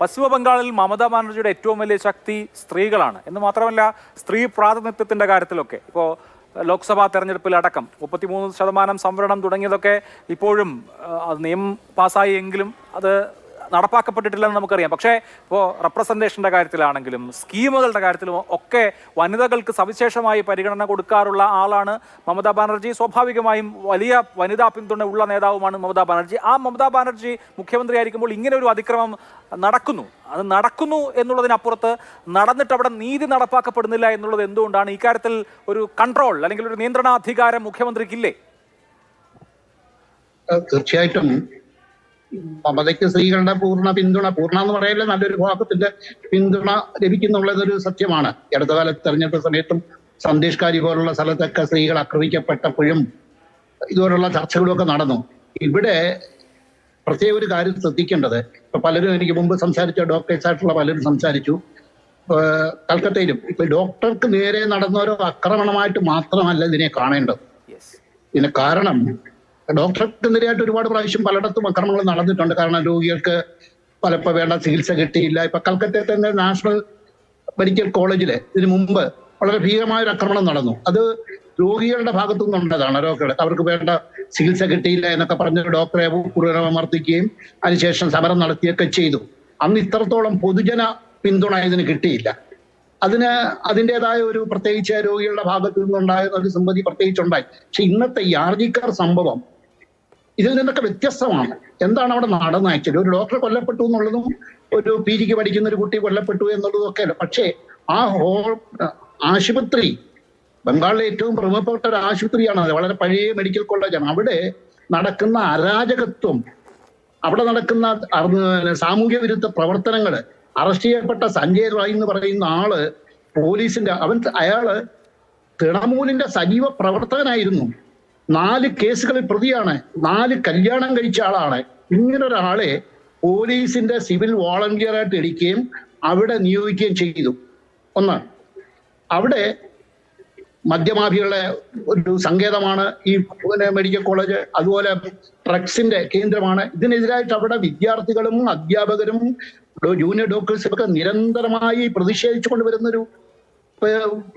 പശ്ചിമ ബംഗാളിൽ മമതാ ബാനർജിയുടെ ഏറ്റവും വലിയ ശക്തി സ്ത്രീകളാണ്. എന്ന് മാത്രമല്ല സ്ത്രീ പ്രാതിനിധ്യത്തിന്റെ കാര്യത്തിലൊക്കെ. ഇപ്പോൾ ലോക്സഭാ തെരഞ്ഞെടുപ്പിലടക്കം മുപ്പത്തിമൂന്ന് ശതമാനം സംവരണം തുടങ്ങിയതൊക്കെ ഇപ്പോഴും അത് നിയമം പാസ്സായി എങ്കിലും അത് നടപ്പാക്കപ്പെട്ടിട്ടില്ലെന്ന് നമുക്കറിയാം. പക്ഷേ ഇപ്പോൾ റെപ്രസെന്റേഷന്റെ കാര്യത്തിലാണെങ്കിലും സ്കീമുകളുടെ കാര്യത്തിലും ഒക്കെ വനിതകൾക്ക് സവിശേഷമായി പരിഗണന കൊടുക്കാറുള്ള ആളാണ് മമതാ ബാനർജി. സ്വാഭാവികമായും വലിയ വനിതാ പിന്തുണ ഉള്ള നേതാവുമാണ് മമതാ ബാനർജി. ആ മമതാ ബാനർജി മുഖ്യമന്ത്രി ആയിരിക്കുമ്പോൾ ഇങ്ങനെ ഒരു അതിക്രമം നടക്കുന്നു. അത് നടക്കുന്നു എന്നുള്ളതിനപ്പുറത്ത് നടന്നിട്ട് അവിടെ നീതി നടപ്പാക്കപ്പെടുന്നില്ല എന്നുള്ളത് എന്തുകൊണ്ടാണ്? ഇക്കാര്യത്തിൽ ഒരു കൺട്രോൾ അല്ലെങ്കിൽ ഒരു നിയന്ത്രണാധികാരം മുഖ്യമന്ത്രിക്കില്ലേ? തീർച്ചയായിട്ടും. മമതയ്ക്ക് സ്ത്രീകളുടെ പൂർണ പിന്തുണ പൂർണ എന്ന് പറയല്ല നല്ലൊരു വിഭാഗത്തിന്റെ പിന്തുണ ലഭിക്കുന്നുള്ളതൊരു സത്യമാണ്. അടുത്ത കാലത്ത് തെരഞ്ഞെടുപ്പ് സമയത്തും സന്ദേശ് കാരി പോലുള്ള സ്ഥലത്തൊക്കെ സ്ത്രീകൾ ആക്രമിക്കപ്പെട്ടപ്പോഴും ഇതുപോലുള്ള ചർച്ചകളൊക്കെ നടന്നു. ഇവിടെ പ്രത്യേക ഒരു കാര്യം ശ്രദ്ധിക്കേണ്ടത് ഇപ്പൊ പലരും എനിക്ക് മുമ്പ് സംസാരിച്ച ഡോക്ടേഴ്സ് ആയിട്ടുള്ള പലരും സംസാരിച്ചു. കൽക്കത്തയിലും ഇപ്പൊ ഡോക്ടർക്ക് നേരെ നടന്ന ഒരു ആക്രമണമായിട്ട് മാത്രമല്ല ഇതിനെ കാണേണ്ടത്. ഇതിന് കാരണം ഡോക്ടർക്കെതിരെയായിട്ട് ഒരുപാട് പ്രാവശ്യം പലയിടത്തും അക്രമങ്ങൾ നടന്നിട്ടുണ്ട്. കാരണം രോഗികൾക്ക് പലപ്പോൾ വേണ്ട ചികിത്സ കിട്ടിയില്ല. ഇപ്പൊ കൽക്കത്തയിൽ തന്നെ നാഷണൽ മെഡിക്കൽ കോളേജിൽ ഇതിനു മുമ്പ് വളരെ ഭീകരമായ ഒരു ആക്രമണം നടന്നു. അത് രോഗികളുടെ ഭാഗത്തു നിന്നുണ്ടതാണ് രോഗികൾ അവർക്ക് വേണ്ട ചികിത്സ കിട്ടിയില്ല എന്നൊക്കെ പറഞ്ഞ് ഡോക്ടറെ ക്രൂരമർദ്ദിക്കുകയും അതിനുശേഷം സമരം നടത്തിയൊക്കെ ചെയ്തു. അന്ന് ഇത്രത്തോളം പൊതുജന പിന്തുണ ഇതിന് കിട്ടിയില്ല. അതിന് അതിന്റെതായ ഒരു പ്രത്യേകിച്ച് രോഗികളുടെ ഭാഗത്തു നിന്നുണ്ടായ ഒരു സമ്മതി പ്രത്യേകിച്ചുണ്ടായി. പക്ഷെ ഇന്നത്തെ യാർജിക്കാർ സംഭവം ഇതിൽ നിന്നൊക്കെ വ്യത്യസ്തമാണ്. എന്താണ് അവിടെ നടന്ന ആക്ച്വലി ഒരു ഡോക്ടർ കൊല്ലപ്പെട്ടു എന്നുള്ളതും ഒരു പി ജിക്ക് പഠിക്കുന്ന ഒരു കുട്ടി കൊല്ലപ്പെട്ടു എന്നുള്ളതും ഒക്കെ അല്ല. പക്ഷേ ആ ഹോ ആശുപത്രി ബംഗാളിലെ ഏറ്റവും പ്രമുഖപ്പെട്ട ഒരു ആശുപത്രിയാണ് അത്. വളരെ പഴയ മെഡിക്കൽ കോളേജാണ് അവിടെ നടക്കുന്ന അരാജകത്വം അവിടെ നടക്കുന്ന സാമൂഹ്യ വിരുദ്ധ പ്രവർത്തനങ്ങൾ അറസ്റ്റ് ചെയ്യപ്പെട്ട സഞ്ജയ് റായ് എന്ന് പറയുന്ന ആൾ പോലീസിന്റെ അവൻ അയാൾ തൃണമൂലിന്റെ സജീവ പ്രവർത്തകനായിരുന്നു. നാല് കേസുകളിൽ പ്രതിയാണ്. നാല് കല്യാണം കഴിച്ച ആളാണ്. ഇങ്ങനെ ഒരാളെ പോലീസിന്റെ സിവിൽ വോളണ്ടിയറായിട്ട് എടുക്കുകയും അവിടെ നിയോഗിക്കുകയും ചെയ്തു. ഒന്ന് അവിടെ മദ്യമാഫികളുടെ ഒരു സങ്കേതമാണ് ഈ മെഡിക്കൽ കോളേജ് അതുപോലെ ഡ്രഗ്സിന്റെ കേന്ദ്രമാണ്. ഇതിനെതിരായിട്ട് അവിടെ വിദ്യാർത്ഥികളും അധ്യാപകരും ജൂനിയർ ഡോക്ടേഴ്സും ഒക്കെ നിരന്തരമായി പ്രതിഷേധിച്ചുകൊണ്ട് വരുന്നൊരു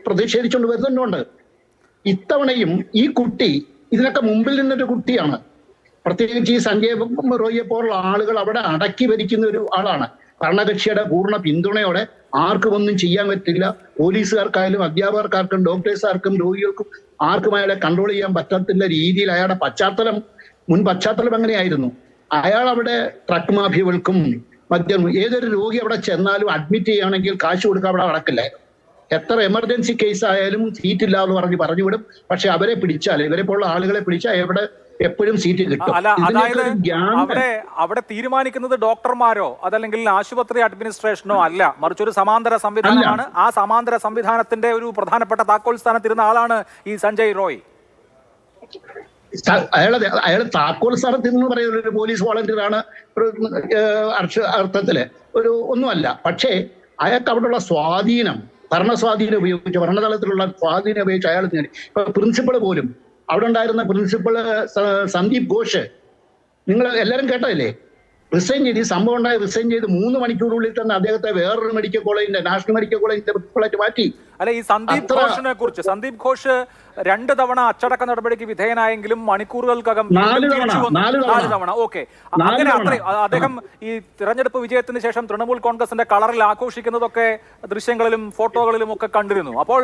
പ്രതിഷേധിച്ചുകൊണ്ട് വരുന്നുണ്ട് ഇത്തവണയും ഈ കുട്ടി ഇതിനൊക്കെ മുമ്പിൽ നിന്നൊരു കുട്ടിയാണ്. പ്രത്യേകിച്ച് ഈ സഞ്ജയ് റോയിയെ പോലുള്ള ആളുകൾ അവിടെ അടക്കി ഭരിക്കുന്ന ഒരു ആളാണ്. ഭരണകക്ഷിയുടെ പൂർണ പിന്തുണയോടെ ആർക്കും ഒന്നും ചെയ്യാൻ പറ്റില്ല. പോലീസുകാർക്കായാലും അധ്യാപകർക്കാർക്കും ഡോക്ടേഴ്സാർക്കും രോഗികൾക്കും ആർക്കും അയാളെ കൺട്രോൾ ചെയ്യാൻ പറ്റാത്തില്ല രീതിയിൽ അയാളുടെ പശ്ചാത്തലം മുൻ പശ്ചാത്തലം എങ്ങനെയായിരുന്നു? അയാൾ അവിടെ ട്രക്ക് മാഫിയകൾക്കും മദ്യം ഏതൊരു രോഗി അവിടെ ചെന്നാലും അഡ്മിറ്റ് ചെയ്യുകയാണെങ്കിൽ കാശ് കൊടുക്കാൻ അവിടെ നടക്കില്ലായിരുന്നു. എത്ര എമർജൻസി കേസ് ആയാലും സീറ്റ് ഇല്ല എന്ന് പറഞ്ഞ് പറഞ്ഞു വിടും പക്ഷെ അവരെ പിടിച്ചാൽ ഇവരെ പോലുള്ള ആളുകളെ പിടിച്ചാൽ എവിടെ എപ്പോഴും സീറ്റ് കിട്ടും. അല്ല അതായത് അവിടെ അവിടെ തീരുമാനിക്കുന്നത് ഡോക്ടർമാരോ അതല്ലെങ്കിൽ ആശുപത്രി അഡ്മിനിസ്ട്രേഷനോ അല്ല. മറിച്ച് ഒരു സമാന്തര സംവിധാനമാണ്. ആ സമാന്തര സംവിധാനത്തിന്റെ ഒരു പ്രധാനപ്പെട്ട താക്കോൽ സ്ഥാനത്തിരുന്ന ആളാണ് ഈ സഞ്ജയ് റോയ്. അയാളെ അയാൾ താക്കോൽ സ്ഥാനത്ത് എന്ന് പറയുന്ന ഒരു പോലീസ് വോളണ്ടിയർ ആണ് ഒരു, അർത്ഥത്തിൽ. ഒരു ഒന്നുമല്ല. പക്ഷേ അയാൾക്ക് അവിടെയുള്ള സ്വാധീനം ഭരണ സ്വാധീനം ഉപയോഗിച്ച് ഭരണതലത്തിലുള്ള സ്വാധീനം ഉപയോഗിച്ച് അയാൾ ഇപ്പൊ പ്രിൻസിപ്പൾ പോലും അവിടെ ഉണ്ടായിരുന്ന പ്രിൻസിപ്പൾ സന്ദീപ് ഘോഷ് നിങ്ങൾ എല്ലാവരും കേട്ടതല്ലേ? റിസൈൻ ചെയ്ത് ഈ സംഭവം ഉണ്ടായി റിസൈൻ ചെയ്ത് മൂന്ന് മണിക്കൂറിനുള്ളിൽ തന്നെ അദ്ദേഹത്തെ വേറൊരു മെഡിക്കൽ കോളേജിന്റെ നാഷണൽ മെഡിക്കൽ കോളേജിന്റെ പ്രിൻസിപ്പളായിട്ട് മാറ്റി. അല്ല ഈ സന്ദീപ് ഘോഷിനെ കുറിച്ച് സന്ദീപ് ഘോഷ് രണ്ട് തവണ അച്ചടക്ക നടപടിക്ക് വിധേയനായെങ്കിലും മണിക്കൂറുകൾക്കകം നാല് തവണ, ഓക്കെ. അങ്ങനെ അത്ര അത്രയും അദ്ദേഹം ഈ തിരഞ്ഞെടുപ്പ് വിജയത്തിന് ശേഷം തൃണമൂൽ കോൺഗ്രസിന്റെ കളറിൽ ആഘോഷിക്കുന്നതൊക്കെ ദൃശ്യങ്ങളിലും ഫോട്ടോകളിലും ഒക്കെ കണ്ടിരുന്നു. അപ്പോൾ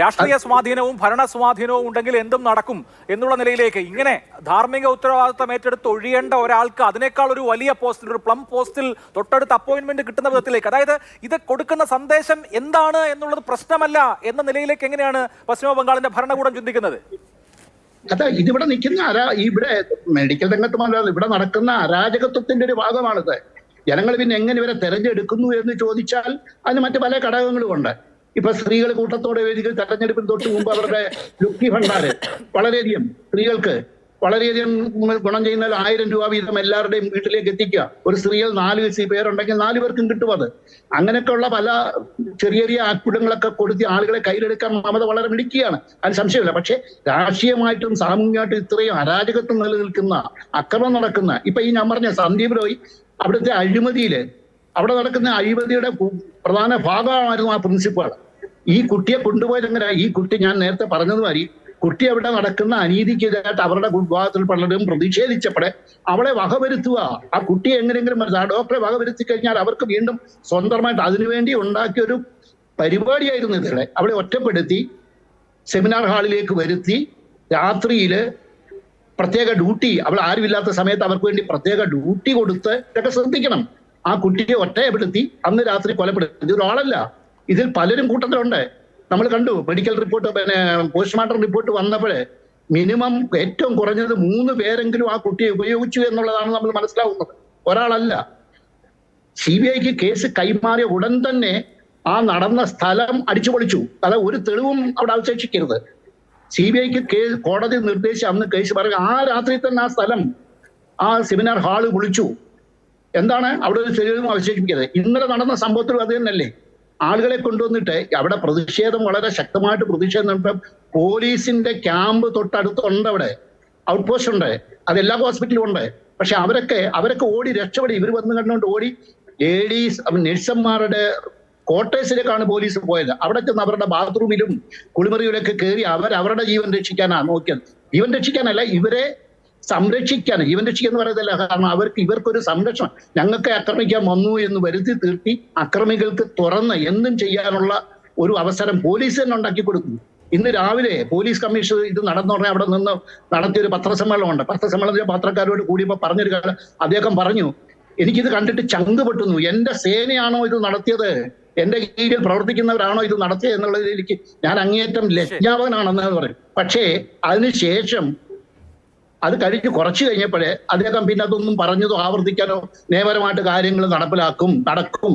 രാഷ്ട്രീയ സ്വാധീനവും ഭരണ സ്വാധീനവും ഉണ്ടെങ്കിൽ എന്തും നടക്കും എന്നുള്ള നിലയിലേക്ക് ഇങ്ങനെ ധാർമ്മിക ഉത്തരവാദിത്തം ഏറ്റെടുത്ത് ഒഴിയേണ്ട ഒരാൾക്ക് അതിനേക്കാൾ ഒരു വലിയ പോസ്റ്റിൽ ഒരു പ്ലം പോസ്റ്റിൽ തൊട്ടടുത്ത് അപ്പോയിന്റ്മെന്റ് കിട്ടുന്ന വിധത്തിലേക്ക് അതായത് ഇത് കൊടുക്കുന്ന സന്ദേശം എന്താണ് എന്നുള്ളത് പ്രശ്നമല്ല എന്ന നിലയിലേക്ക് എങ്ങനെയാണ് പശ്ചിമ ബംഗാളിന്റെ ഭരണകൂടം ചിന്തിക്കുന്നത്? അതെ ഇതിവിടെ നിൽക്കുന്ന അരാ ഇവിടെ മെഡിക്കൽ രംഗത്ത് മാത്രമല്ല ഇവിടെ നടക്കുന്ന അരാജകത്വത്തിന്റെ ഒരു ഭാഗമാണിത്. ജനങ്ങൾ പിന്നെ എങ്ങനെ ഇവരെ തെരഞ്ഞെടുക്കുന്നു എന്ന് ചോദിച്ചാൽ അതിന് മറ്റു പല ഘടകങ്ങളും ഉണ്ട്. ഇപ്പൊ സ്ത്രീകൾ കൂട്ടത്തോടെ വേദികൾ തെരഞ്ഞെടുപ്പിന് തൊട്ട് മുമ്പ് അവരുടെ ലുക്കി ഭണ്ഡാര് വളരെയധികം സ്ത്രീകൾക്ക് വളരെയധികം ഗുണം ചെയ്യുന്ന ആയിരം രൂപ വീതം എല്ലാവരുടെയും വീട്ടിലേക്ക് എത്തിക്കുക. ഒരു സ്ത്രീകൾ നാല് പേരുണ്ടെങ്കിൽ നാല് പേർക്കും കിട്ടും അത്. അങ്ങനെയൊക്കെയുള്ള പല ചെറിയ ചെറിയ അത്ഭുതങ്ങളൊക്കെ കൊടുത്ത് ആളുകളെ കയ്യിലെടുക്കാൻ മമത വളരെ മിടിക്കുകയാണ് അതിന് സംശയമില്ല. പക്ഷേ രാഷ്ട്രീയമായിട്ടും സാമൂഹികമായിട്ടും ഇത്രയും അരാജകത്വം നിലനിൽക്കുന്ന അക്രമം നടക്കുന്ന ഇപ്പൊ ഈ ഞാൻ പറഞ്ഞ സന്ദീപ് റോയ് അവിടുത്തെ അഴിമതിയിൽ അവിടെ നടക്കുന്ന അഴിമതിയുടെ പ്രധാന ഭാഗമായിരുന്നു ആ പ്രിൻസിപ്പാൾ ഈ കുട്ടിയെ കൊണ്ടുപോയത് എങ്ങനെ ഈ കുട്ടി ഞാൻ നേരത്തെ പറഞ്ഞത് മാതിരി കുട്ടി അവിടെ നടക്കുന്ന അനീതിക്കെതിരായിട്ട് അവരുടെ വിഭാഗത്തിൽ പലരും പ്രതിഷേധിച്ചപ്പോഴെ അവളെ വകവരുത്തുക. ആ കുട്ടിയെ എങ്ങനെയെങ്കിലും ആ ഡോക്ടറെ വകവരുത്തി കഴിഞ്ഞാൽ അവർക്ക് വീണ്ടും സ്വന്തമായിട്ട് അതിനുവേണ്ടി ഉണ്ടാക്കിയ ഒരു പരിപാടിയായിരുന്നു ഇതിലെ അവളെ ഒറ്റപ്പെടുത്തി സെമിനാർ ഹാളിലേക്ക് വരുത്തി രാത്രിയിൽ പ്രത്യേക ഡ്യൂട്ടി അവൾ ആരുമില്ലാത്ത സമയത്ത് അവർക്ക് വേണ്ടി പ്രത്യേക ഡ്യൂട്ടി കൊടുത്ത് ഇതൊക്കെ ശ്രദ്ധിക്കണം. ആ കുട്ടിയെ ഒറ്റപ്പെടുത്തി അന്ന് രാത്രി കൊലപ്പെടുത്തി. ഇത് ഒരാളല്ല ഇതിൽ പലരും കൂട്ടത്തിലുണ്ട്. നമ്മൾ കണ്ടു മെഡിക്കൽ റിപ്പോർട്ട് പിന്നെ പോസ്റ്റ്മോർട്ടം റിപ്പോർട്ട് വന്നപ്പോഴേ മിനിമം ഏറ്റവും കുറഞ്ഞത് മൂന്ന് പേരെങ്കിലും ആ കുട്ടിയെ ഉപയോഗിച്ചു എന്നുള്ളതാണ് നമ്മൾ മനസ്സിലാവുന്നത്. ഒരാളല്ല. സി ബി ഐക്ക് കേസ് കൈമാറിയ ഉടൻ തന്നെ ആ നടന്ന സ്ഥലം അടിച്ചു പൊളിച്ചു അല്ല ഒരു തെളിവും അവിടെ അവശേഷിക്കരുത്. സി ബി ഐക്ക് കേസ് കോടതി നിർദ്ദേശിച്ച് അന്ന് കേസ് പറയുക ആ രാത്രി തന്നെ ആ സ്ഥലം ആ സെമിനാർ ഹാൾ വിളിച്ചു. എന്താണ് അവിടെ ഒരു തെളിവും അവശേഷിപ്പിക്കരുത്. ഇന്നലെ നടന്ന സംഭവത്തിൽ അത് തന്നെയല്ലേ? ആളുകളെ കൊണ്ടുവന്നിട്ട് അവിടെ പ്രതിഷേധം വളരെ ശക്തമായിട്ട് പ്രതിഷേധം നടത്താം പോലീസിന്റെ ക്യാമ്പ് തൊട്ടടുത്തുണ്ട് അവിടെ. ഔട്ട് പോസ്റ്റ് ഉണ്ട്. അത് എല്ലാ ഹോസ്പിറ്റലും ഉണ്ട്. പക്ഷെ അവരൊക്കെ അവരൊക്കെ ഓടി രക്ഷപ്പെടി ഇവർ വന്ന് കണ്ടുകൊണ്ട് ഓടി ലേഡീസ് നഴ്സന്മാരുടെ ക്വാർട്ടേഴ്സിലേക്കാണ് പോലീസ് പോയത്. അവിടെ ചെന്ന് അവരുടെ ബാത്റൂമിലും കുളിമുറിയിലൊക്കെ കയറി അവർ അവരുടെ ജീവൻ രക്ഷിക്കാനാണ് നോക്കിയത്. ജീവൻ രക്ഷിക്കാനല്ല ഇവരെ സംരക്ഷിക്കാൻ ജീവൻ രക്ഷിക്കുക എന്ന് പറയുന്നതല്ല. കാരണം അവർക്ക് ഇവർക്കൊരു സംരക്ഷണം. ഞങ്ങൾക്ക് ആക്രമിക്കാൻ വന്നു എന്ന് വരുത്തി തീർത്തി അക്രമികൾക്ക് തുറന്ന് എന്തും ചെയ്യാനുള്ള ഒരു അവസരം പോലീസ് തന്നെ ഉണ്ടാക്കി കൊടുക്കുന്നു. ഇന്ന് രാവിലെ പോലീസ് കമ്മീഷണർ ഇത് നടന്നു പറഞ്ഞാൽ അവിടെ നിന്ന് നടത്തിയ ഒരു പത്രസമ്മേളനമുണ്ട്. പത്രസമ്മേളനത്തിൽ പത്രക്കാരോട് കൂടിയപ്പോൾ പറഞ്ഞൊരു കാര്യം അദ്ദേഹം പറഞ്ഞു എനിക്കിത് കണ്ടിട്ട് ചങ്ക് പൊട്ടുന്നു. എന്റെ സേനയാണോ ഇത് നടത്തിയത്? എന്റെ കീഴിൽ പ്രവർത്തിക്കുന്നവരാണോ ഇത് നടത്തിയത്? എന്നുള്ളതിലേക്ക് ഞാൻ അങ്ങേയറ്റം ലജ്ഞാപകനാണെന്ന് പറയും പക്ഷേ അതിനുശേഷം അത് കഴിഞ്ഞ് കുറച്ച് കഴിഞ്ഞപ്പോഴേ അദ്ദേഹം പിന്നെ അതൊന്നും പറഞ്ഞതോ ആവർത്തിക്കാനോ നിയമപരമായിട്ട് കാര്യങ്ങൾ നടപ്പിലാക്കും നടക്കും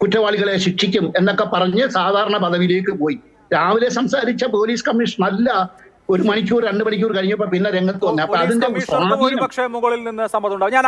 കുറ്റവാളികളെ ശിക്ഷിക്കും എന്നൊക്കെ പറഞ്ഞ് സാധാരണ പദവിയിലേക്ക് പോയി. രാവിലെ സംസാരിച്ച പോലീസ് കമ്മീഷൻ അല്ല ഒരു മണിക്കൂർ രണ്ട് മണിക്കൂർ കഴിഞ്ഞപ്പോ പിന്നെ രംഗത്ത് വന്നു. അപ്പൊ അതിന്റെ മുകളിൽ നിന്ന് സമ്മതം ഞാൻ